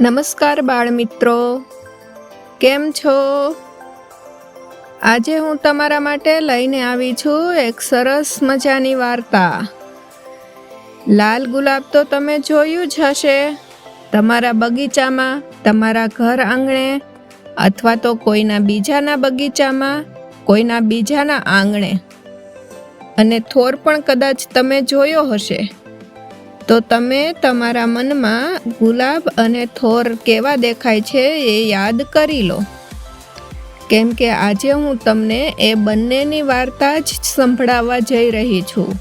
નમસ્કાર બાળ મિત્રો કેમ છો? આજે હું તમારા માટે લઈને આવી છું એક સરસ મજાની વાર્તા. લાલ ગુલાબ તો તમે જોયું જ હશે. તમારા બગીચામાં, તમારા ઘર આંગણે, અથવા તો કોઈના બીજાના બગીચામાં, કોઈના બીજાના આંગણે. અને થોર પણ કદાચ તમે જોયો હશે. તો તમે તમારા મનમાં ગુલાબ અને થોર કેવા દેખાય છે એ યાદ કરી લો. કેમ કે આજે હું તમને એ બંનેની વાર્તા જ સંભળાવવા જઈ રહી છું.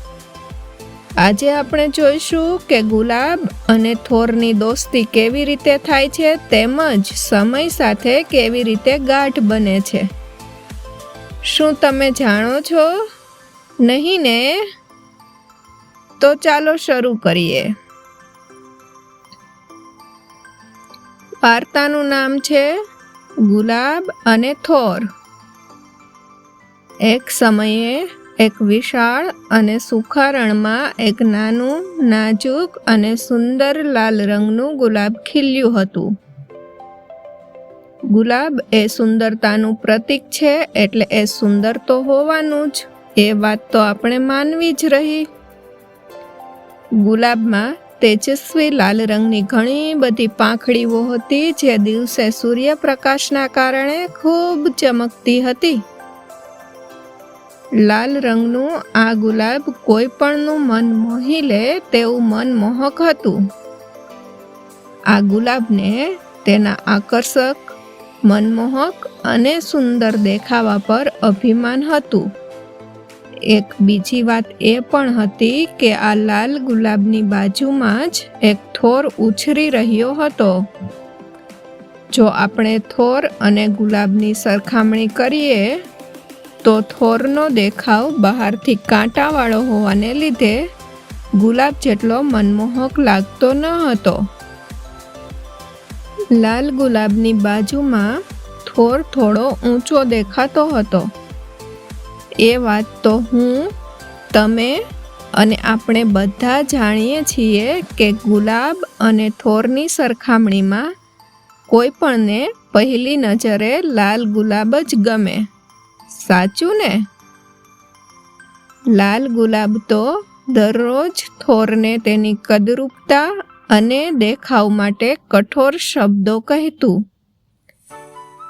આજે આપણે જોઈશું કે ગુલાબ અને થોરની દોસ્તી કેવી રીતે થાય છે તેમજ સમય સાથે કેવી રીતે ગાઢ બને છે. શું તમે જાણો છો? નહીં ને? તો ચાલો શરૂ કરીએ. વાર્તાનું નામ છે ગુલાબ અને થોર. એક સમયે એક વિશાળ અને સુખારણમાં એક નાનું, નાજુક અને સુંદર લાલ રંગનું ગુલાબ ખીલ્યું હતું. ગુલાબ એ સુંદરતાનું પ્રતીક છે એટલે એ સુંદર તો હોવાનું જ. એ વાત તો આપણે માનવી જ રહી. ગુલાબમાં તેજસ્વી લાલ રંગની ઘણી બધી પાંખડીઓ હતી, જે દિવસે સૂર્યપ્રકાશના કારણે ખૂબ ચમકતી હતી. લાલ રંગનું આ ગુલાબ કોઈ પણનું મન મોહી લે તેવું મનમોહક હતું. આ ગુલાબને તેના આકર્ષક, મનમોહક અને સુંદર દેખાવા પર અભિમાન હતું. એક બીજી વાત એ પણ હતી કે આ લાલ ગુલાબની બાજુમાં જ એક થોર ઉછરી રહ્યો હતો. જો આપણે થોર અને ગુલાબની સરખામણી કરીએ, તો થોરનો દેખાવ બહારથી કાંટાવાળો હોવાને લીધે ગુલાબ જેટલો મનમોહક લાગતો ન હતો. લાલ ગુલાબની બાજુમાં થોર થોડો ઊંચો દેખાતો હતો. એ વાત તો હું, તમે અને આપણે બધા જાણીએ છીએ કે ગુલાબ અને થોરની સરખામણીમાં કોઈ પણને પહેલી નજરે લાલ ગુલાબ જ ગમે. સાચું ને? લાલ ગુલાબ તો દરરોજ થોરને તેની કદરૂપતા અને દેખાવ માટે કઠોર શબ્દો કહેતું.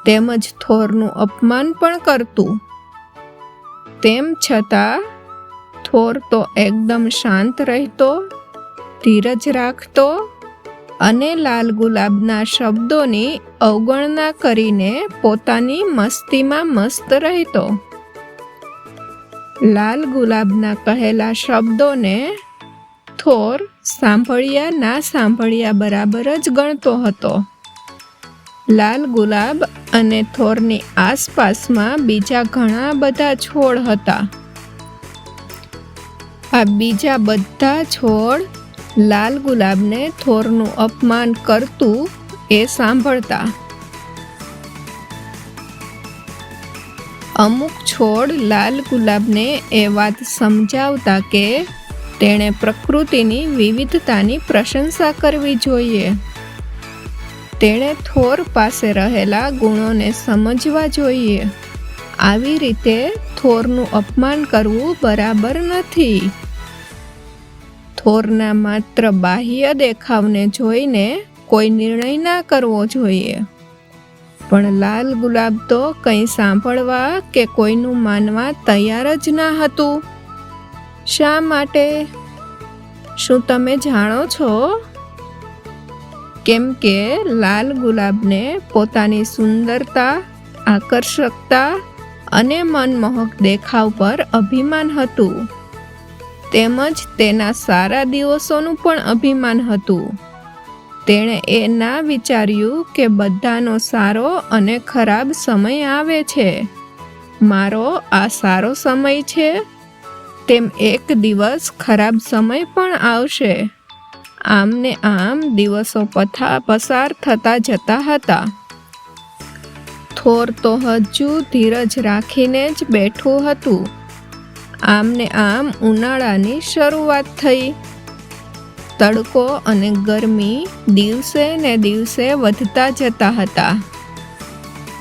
તેમજ થોરનું અપમાન પણ કરતું. તેમ છતાં થોર તો એકદમ શાંત રહેતો, ધીરજ રાખતો અને લાલ ગુલાબના શબ્દોની અવગણના કરીને પોતાની મસ્તીમાં મસ્ત રહેતો. લાલ ગુલાબના કહેલા શબ્દોને થોર સાંભળ્યા ના સાંભળ્યા બરાબર જ ગણતો હતો. લાલ ગુલાબ અને થોરની આસપાસમાં બીજા ઘણા બધા છોડ હતા. આ બીજા બધા છોડ લાલ ગુલાબને થોરનું અપમાન કરતું એ સાંભળતા. અમુક છોડ લાલ ગુલાબને એ વાત સમજાવતા કે તેણે પ્રકૃતિની વિવિધતાની પ્રશંસા કરવી જોઈએ. તેણે થોર પાસે રહેલા ગુણોને સમજવા જોઈએ. આવી રીતે થોરનું અપમાન કરવું બરાબર નથી. થોરના માત્ર બાહ્ય દેખાવને જોઈને કોઈ નિર્ણય ના કરવો જોઈએ. પણ લાલ ગુલાબ તો કંઈ સાંભળવા કે કોઈનું માનવા તૈયાર જ ના હતું. શા માટે? શું તમે જાણો છો? કેમ કે લાલ ગુલાબને પોતાની સુંદરતા, આકર્ષકતા અને મનમોહક દેખાવ પર અભિમાન હતું. તેમજ તેના સારા દિવસોનું પણ અભિમાન હતું. તેણે એ ના વિચાર્યું કે બધાનો સારો અને ખરાબ સમય આવે છે. મારો આ સારો સમય છે. તેમ એક દિવસ ખરાબ સમય પણ આવશે. આમ ને આમ દિવસો પથા પસાર થતા જતા હતા. થોર તો હજુ ધીરજ રાખીને જ બેઠું હતું. આમ ને આમ ઉનાળાની શરૂઆત થઈ. તડકો અને ગરમી દિવસે ને દિવસે વધતા જતા હતા.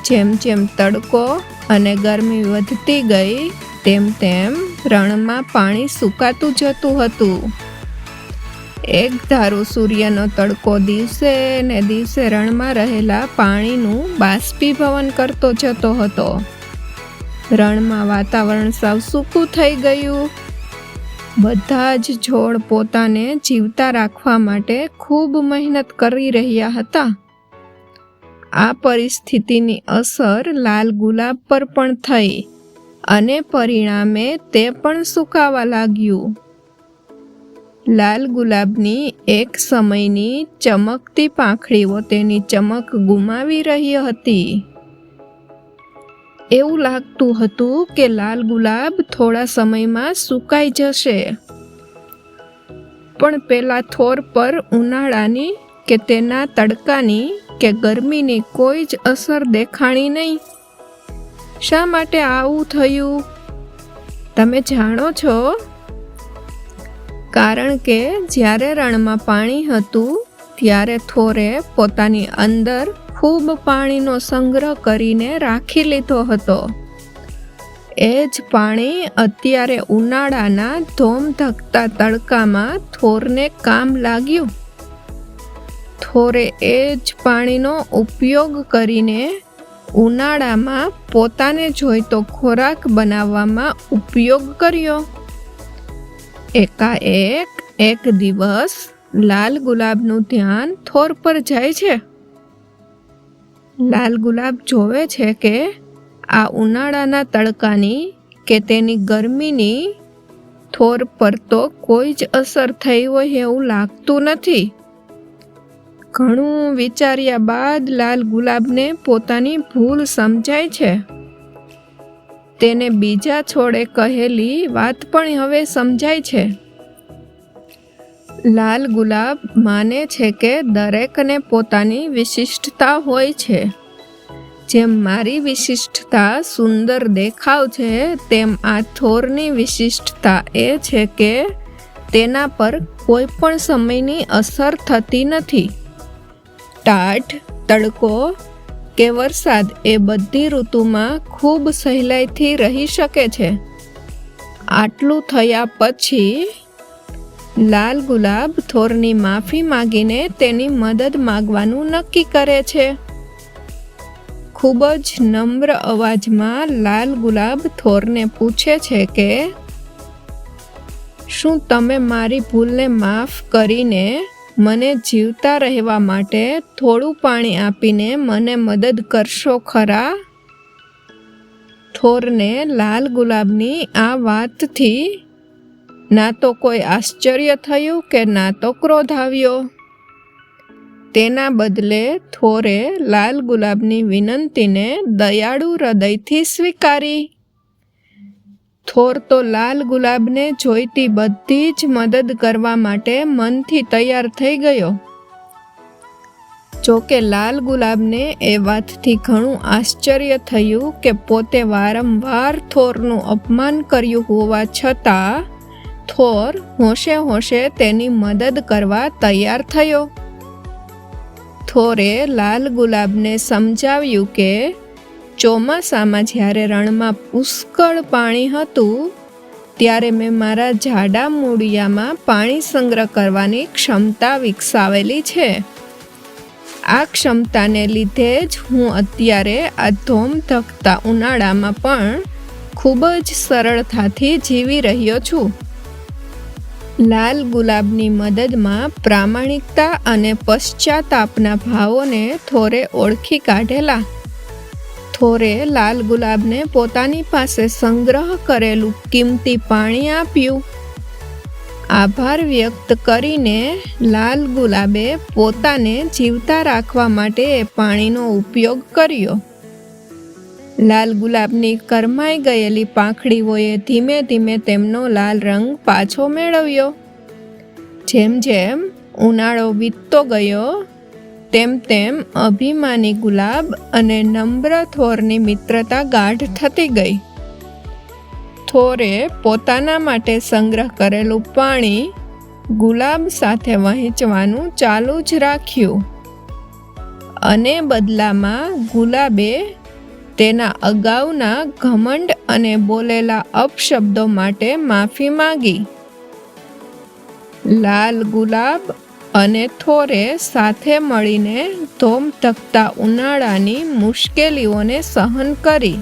જેમ જેમ તડકો અને ગરમી વધતી ગઈ, તેમ તેમ રણમાં પાણી સુકાતું જતું હતું. એક ધારો સૂર્યનો તડકો દિવસે ને દિવસે રણમાં રહેલા પાણીનું બાષ્પીભવન કરતો જતો હતો. રણમાં વાતાવરણ સાવ સૂકું થઈ ગયું. બધા જ છોડ પોતાને જીવતા રાખવા માટે ખૂબ મહેનત કરી રહ્યા હતા. આ પરિસ્થિતિની અસર લાલ ગુલાબ પર પણ થઈ અને પરિણામે તે પણ સુકાવા લાગ્યું. લાલ ગુલાબની એક સમયની ચમકતી પાંખડીઓ તેની ચમક ગુમાવી રહી હતી. એવું લાગતું હતું કે લાલ ગુલાબ થોડા સમયમાં સુકાઈ જશે. પણ પેલા થોર પર ઉનાળાની કે તેના તડકાની કે ગરમીની કોઈ જ અસર દેખાણી નહીં. શા માટે આવું થયું? તમે જાણો છો? કારણ કે જ્યારે રણમાં પાણી હતું, ત્યારે થોરે પોતાની અંદર ખૂબ પાણીનો સંગ્રહ કરીને રાખી લીધો હતો. એ જ પાણી અત્યારે ઉનાળાના ધોમ ધકતા તડકામાં થોરને કામ લાગ્યું. થોરે એ જ પાણીનો ઉપયોગ કરીને ઉનાળામાં પોતાને જોઈતો ખોરાક બનાવવામાં ઉપયોગ કર્યો. એકાએક, એક દિવસ, લાલ ગુલાબનું ધ્યાન થોર પર જાય છે. લાલ ગુલાબ જોવે છે કે આ ઉનાળાના તડકાની કે તેની ગરમીની થોર પર તો કોઈ જ અસર થઈ હોય એવું લાગતું નથી. ઘણું વિચાર્યા બાદ લાલ ગુલાબને પોતાની ભૂલ સમજાય છે. તેને બીજા છોડે કહેલી વાત પણ હવે સમજાય છે. લાલ ગુલાબ માને છે કે દરેકને પોતાની વિશિષ્ટતા હોય છે. જેમ મારી વિશિષ્ટતા સુંદર દેખાવ છે, તેમ આ થોરની વિશિષ્ટતા એ છે કે તેના પર કોઈ પણ સમયની અસર થતી નથી. ટાઢ તડકો કે વરસાદ એ બધી ઋતુમાં ખૂબ સહેલાઈથી રહી શકે છે. આટલું થયા પછી લાલ ગુલાબ થોરની માફી માગીને તેની મદદ માગવાનું નક્કી કરે છે. ખૂબ જ નમ્ર અવાજમાં લાલ ગુલાબ થોરને પૂછે છે કે, શું તમે મારી ભૂલને માફ કરીને મને જીવતા રહેવા માટે થોડું પાણી આપીને મને મદદ કરશો ખરા? થોરને લાલ ગુલાબની આ વાતથી ના તો કોઈ આશ્ચર્ય થયું કે ના તો ક્રોધ આવ્યો? તેના બદલે થોરે લાલ ગુલાબની વિનંતીને દયાળુ હૃદયથી સ્વીકારી. થોર તો લાલ ગુલાબને જોઈતી બધી જ મદદ કરવા માટે મનથી તૈયાર થઈ ગયો. જોકે લાલ ગુલાબને એ વાતથી ઘણું આશ્ચર્ય થયું કે પોતે વારંવાર થોરનું અપમાન કર્યું હોવા છતાં, થોર હોશે હોશે તેની મદદ કરવા તૈયાર થયો. થોરે લાલ ગુલાબને સમજાવ્યું કે ચોમાસામાં જ્યારે રણમાં પુષ્કળ પાણી હતું, ત્યારે મેં મારા જાડા મૂળિયામાં પાણી સંગ્રહ કરવાની ક્ષમતા વિકસાવેલી છે. આ ક્ષમતાને લીધે જ હું અત્યારે આ ધોમ ધકતા ઉનાળામાં પણ ખૂબ જ સરળતાથી જીવી રહ્યો છું. લાલ ગુલાબની મદદમાં પ્રામાણિકતા અને પશ્ચાતાપના ભાવોને થોરે ઓળખી કાઢેલા થોરે લાલ ગુલાબને પોતાની પાસે સંગ્રહ કરેલું કિંમતી પાણી આપ્યું. આભાર વ્યક્ત કરીને લાલ ગુલાબે પોતાને જીવતા રાખવા માટે એ પાણીનો ઉપયોગ કર્યો. લાલ ગુલાબની કરમાઈ ગયેલી પાંખડીઓએ ધીમે ધીમે તેમનો લાલ રંગ પાછો મેળવ્યો. જેમ જેમ ઉનાળો વીતતો ગયો તેમ તેમ અભિમાની ગુલાબ અને નમ્ર થોરની મિત્રતા ગાઢ થતી ગઈ. થોરે પોતાના માટે સંગ્રહ કરેલું પાણી ગુલાબ સાથે વહેંચવાનું ચાલુ જ રાખ્યું. અને બદલામાં ગુલાબે તેના અગાઉના ઘમંડ અને બોલેલા અપશબ્દો માટે માફી માંગી. લાલ ગુલાબ અને થોરે સાથે મળીને ધોમ ધકતા ઉનાળાની મુશ્કેલીઓને સહન કરી.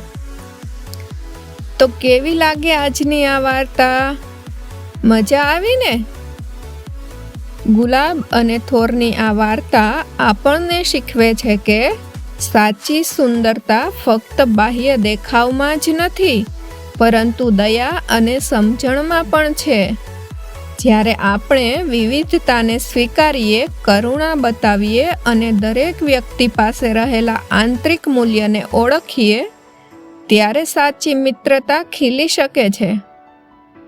તો કેવી લાગે આજની આ વાર્તા? મજા આવી ને ગુલાબ અને થોરની આ વાર્તા આપણને શીખવે છે કે સાચી સુંદરતા ફક્ત બાહ્ય દેખાવમાં જ નથી, પરંતુ દયા અને સમજણમાં પણ છે. જ્યારે આપણે વિવિધતાને સ્વીકારીએ, કરુણા બતાવીએ અને દરેક વ્યક્તિ પાસે રહેલા આંતરિક મૂલ્યને ઓળખીએ, ત્યારે સાચી મિત્રતા ખીલી શકે છે.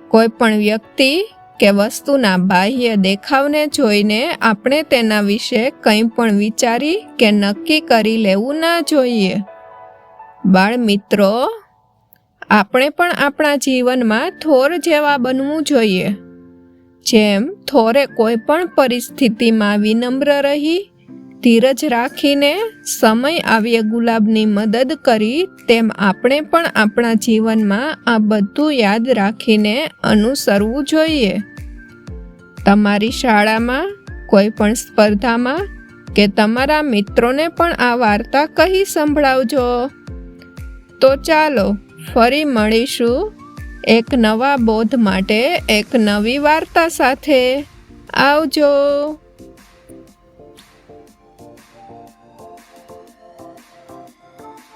કોઈ પણ વ્યક્તિ કે વસ્તુના બાહ્ય દેખાવને જોઈને આપણે તેના વિશે કંઈ પણ વિચારી કે નક્કી કરી લેવું ના જોઈએ. બાળ મિત્રો, આપણે પણ આપણા જીવનમાં થોર જેવા બનવું જોઈએ. જેમ થોરે કોઈ પણ પરિસ્થિતિમાં વિનમ્ર રહી, ધીરજ રાખીને સમય આવ્યે ગુલાબની મદદ કરી, તેમ આપણે પણ આપણા જીવનમાં આ બધું યાદ રાખીને અનુસરવું જોઈએ. તમારી શાળામાં કોઈ પણ સ્પર્ધામાં કે તમારા મિત્રોને પણ આ વાર્તા કહી સંભળાવજો. તો ચાલો, ફરી મળીશું એક નવા બોધ માટે એક નવી વાર્તા સાથે આવજો.